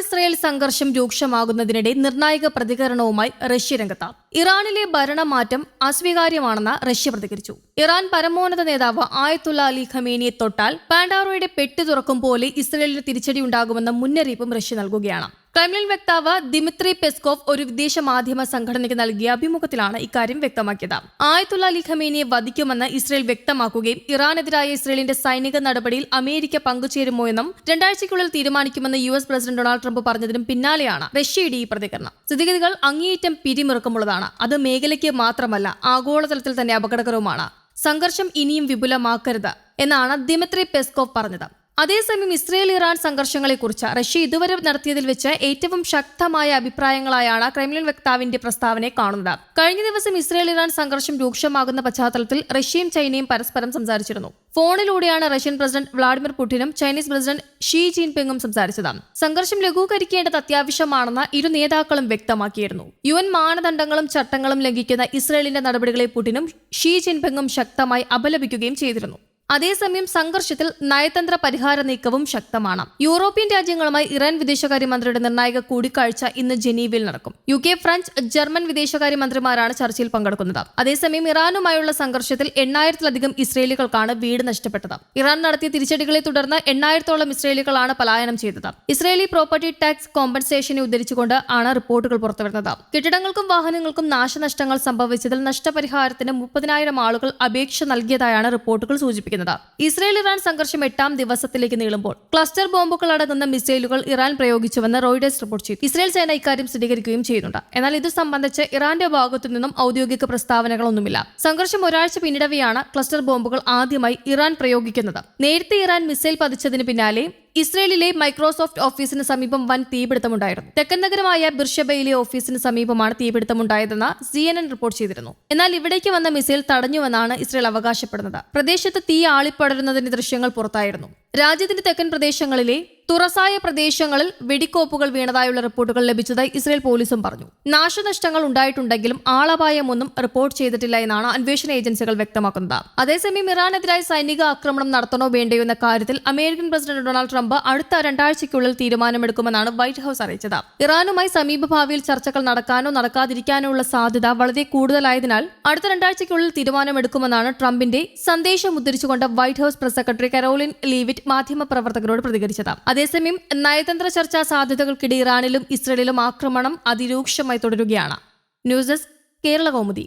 Israel സംഘർഷം രൂക്ഷമാകുന്നതിനിടെ നിർണായക പ്രതികരണവുമായി റഷ്യ രംഗത്ത്. ഇറാനിലെ ഭരണമാറ്റം അസ്വീകാര്യമാണെന്ന് റഷ്യ പ്രതികരിച്ചു. ഇറാൻ പരമോന്നത നേതാവ് ആയത്തുള്ള അലി ഖമേനിയെ തൊട്ടാൽ പാൻഡാറോയുടെ പെട്ടി തുറക്കും പോലെ ഇസ്രയേലിന് തിരിച്ചടി ഉണ്ടാകുമെന്ന മുന്നറിയിപ്പും റഷ്യ നൽകുകയാണ്. ക്രെംലിൻ വക്താവ് ദിമിത്രി പെസ്കോവ് ഒരു വിദേശ മാധ്യമ സംഘടനയ്ക്ക് നൽകിയ അഭിമുഖത്തിലാണ് ഇക്കാര്യം വ്യക്തമാക്കിയത്. ആയത്തുള്ള അലി ഖമേനിയെ വധിക്കുമെന്ന് ഇസ്രയേൽ വ്യക്തമാക്കുകയും ഇറാനെതിരായ ഇസ്രയേലിന്റെ സൈനിക നടപടിയിൽ അമേരിക്ക പങ്കുചേരുമോ എന്നും രണ്ടാഴ്ചയ്ക്കുള്ളിൽ തീരുമാനിക്കുമെന്ന് U S president Donald Trump പറഞ്ഞതിനും പിന്നാലെയാണ് റഷ്യയുടെ ഈ പ്രതികരണം. സ്ഥിതിഗതികൾ അങ്ങേയറ്റം പിരിമുറുക്കമുള്ളതാണ്. അത് മേഖലയ്ക്ക് മാത്രമല്ല ആഗോളതലത്തിൽ തന്നെ അപകടകരവുമാണ്. സംഘർഷം ഇനിയും വിപുലമാക്കരുത് എന്നാണ് ദിമിത്രി പെസ്കോവ് പറഞ്ഞത്. അതേസമയം ഇസ്രയേൽ ഇറാൻ സംഘർഷങ്ങളെക്കുറിച്ച് റഷ്യ ഇതുവരെ നടത്തിയതിൽ വെച്ച് ഏറ്റവും ശക്തമായ അഭിപ്രായങ്ങളായാണ് ക്രെംലിൻ വക്താവിന്റെ പ്രസ്താവനയെ കാണുന്നത്. കഴിഞ്ഞ ദിവസം ഇസ്രയേൽ ഇറാൻ സംഘർഷം രൂക്ഷമാകുന്ന പശ്ചാത്തലത്തിൽ റഷ്യയും ചൈനയും പരസ്പരം സംസാരിച്ചിരുന്നു. ഫോണിലൂടെയാണ് റഷ്യൻ പ്രസിഡന്റ് വ്ളാഡിമിർ പുടിനും ചൈനീസ് പ്രസിഡന്റ് ഷീ ജിൻപിങ്ങും സംസാരിച്ചത്. സംഘർഷം ലഘൂകരിക്കേണ്ടത് അത്യാവശ്യമാണെന്ന് ഇരു നേതാക്കളും വ്യക്തമാക്കിയിരുന്നു. യു എൻ മാനദണ്ഡങ്ങളും ചട്ടങ്ങളും ലംഘിക്കുന്ന ഇസ്രയേലിന്റെ നടപടികളെ പുടിനും ഷീ ജിൻപിങ്ങും ശക്തമായി അപലപിക്കുകയും ചെയ്തിരുന്നു. അതേസമയം സംഘർഷത്തിൽ നയതന്ത്ര പരിഹാര നീക്കവും ശക്തമാണ്. യൂറോപ്യൻ രാജ്യങ്ങളുമായി ഇറാൻ വിദേശകാര്യമന്ത്രിയുടെ നിർണായക കൂടിക്കാഴ്ച ഇന്ന് ജനീവയിൽ നടക്കും. യു കെ ഫ്രഞ്ച് ജർമ്മൻ വിദേശകാര്യമന്ത്രിമാരാണ് ചർച്ചയിൽ പങ്കെടുക്കുന്നത്. അതേസമയം ഇറാനുമായുള്ള സംഘർഷത്തിൽ എണ്ണായിരത്തിലധികം ഇസ്രയേലികൾക്കാണ് വീട് നഷ്ടപ്പെട്ടത്. ഇറാൻ നടത്തിയ തിരിച്ചടികളെ തുടർന്ന് എണ്ണായിരത്തോളം ഇസ്രയേലികളാണ് പലായനം ചെയ്തത്. ഇസ്രയേലി പ്രോപ്പർട്ടി ടാക്സ് കോമ്പൻസേഷനെ ഉദ്ധരിച്ചുകൊണ്ട് ആണ് റിപ്പോർട്ടുകൾ പുറത്തുവരുന്നത്. കെട്ടിടങ്ങൾക്കും വാഹനങ്ങൾക്കും നാശനഷ്ടങ്ങൾ സംഭവിച്ചതിൽ നഷ്ടപരിഹാരത്തിന് മുപ്പതിനായിരം ആളുകൾ അപേക്ഷ നൽകിയതായാണ് റിപ്പോർട്ടുകൾ സൂചിപ്പിക്കുന്നത്. ഇസ്രയേൽ ഇറാൻ സംഘർഷം എട്ടാം ദിവസത്തിലേക്ക് നീളുമ്പോൾ ക്ലസ്റ്റർ ബോംബുകൾ അടങ്ങുന്ന മിസൈലുകൾ ഇറാൻ പ്രയോഗിച്ചുവെന്ന് റോയിഡേഴ്സ് റിപ്പോർട്ട് ചെയ്തു. ഇസ്രയേൽ സേന ഇക്കാര്യം സ്ഥിരീകരിക്കുകയും ചെയ്യുന്നുണ്ട്. എന്നാൽ ഇത് സംബന്ധിച്ച് ഇറാന്റെ ഭാഗത്തു നിന്നും ഔദ്യോഗിക പ്രസ്താവനകളൊന്നുമില്ല. സംഘർഷം ഒരാഴ്ച പിന്നിടവെയാണ് ക്ലസ്റ്റർ ബോംബുകൾ ആദ്യമായി ഇറാൻ പ്രയോഗിക്കുന്നത്. നേരത്തെ ഇറാൻ മിസൈൽ പതിച്ചതിന് പിന്നാലെ ഇസ്രയേലിലെ മൈക്രോസോഫ്റ്റ് ഓഫീസിന് സമീപം വൻ തീപിടുത്തമുണ്ടായിരുന്നു. തെക്കൻ നഗരമായ ബിർഷബയിലെ ഓഫീസിന് സമീപമാണ് തീപിടുത്തമുണ്ടായതെന്ന് സി എൻ എൻ റിപ്പോർട്ട് ചെയ്തിരുന്നു. എന്നാൽ ഇവിടേക്ക് വന്ന മിസൈൽ തടഞ്ഞുവെന്നാണ് ഇസ്രയേൽ അവകാശപ്പെടുന്നത്. പ്രദേശത്ത് തീ ആളിപ്പടരുന്നതിന്റെ ദൃശ്യങ്ങൾ പുറത്തായിരുന്നു. രാജ്യത്തിന്റെ തെക്കൻ പ്രദേശങ്ങളിലെ തുറസായ പ്രദേശങ്ങളിൽ വെടിക്കോപ്പുകൾ വീണതായുള്ള റിപ്പോർട്ടുകൾ ലഭിച്ചതായി ഇസ്രയേൽ പോലീസും പറഞ്ഞു. നാശനഷ്ടങ്ങൾ ഉണ്ടായിട്ടുണ്ടെങ്കിലും ആളപായമൊന്നും റിപ്പോർട്ട് ചെയ്തിട്ടില്ല എന്നാണ് അന്വേഷണ ഏജൻസികൾ വ്യക്തമാക്കുന്നത്. അതേസമയം ഇറാനെതിരായി സൈനിക ആക്രമണം നടത്തണോ വേണ്ടയോ എന്ന കാര്യത്തിൽ അമേരിക്കൻ പ്രസിഡന്റ് ഡൊണാൾഡ് ട്രംപ് അടുത്ത രണ്ടാഴ്ചയ്ക്കുള്ളിൽ തീരുമാനമെടുക്കുമെന്നാണ് വൈറ്റ് ഹൌസ് അറിയിച്ചത്. ഇറാനുമായി സമീപഭാവിയിൽ ചർച്ചകൾ നടക്കാനോ നടക്കാതിരിക്കാനോ ഉള്ള സാധ്യത വളരെ കൂടുതലായതിനാൽ അടുത്ത രണ്ടാഴ്ചയ്ക്കുള്ളിൽ തീരുമാനമെടുക്കുമെന്നാണ് ട്രംപിന്റെ സന്ദേശം ഉദ്ധരിച്ചുകൊണ്ട് White House press secretary Karoline Leavitt മാധ്യമപ്രവർത്തകരോട് പ്രതികരിച്ചത്. അതേസമയം നയതന്ത്ര ചർച്ചാ സാധ്യതകൾക്കിടെ ഇറാനിലും ഇസ്രയേലിലും ആക്രമണം അതിരൂക്ഷമായി തുടരുകയാണ്. News desk Kerala Kaumudi.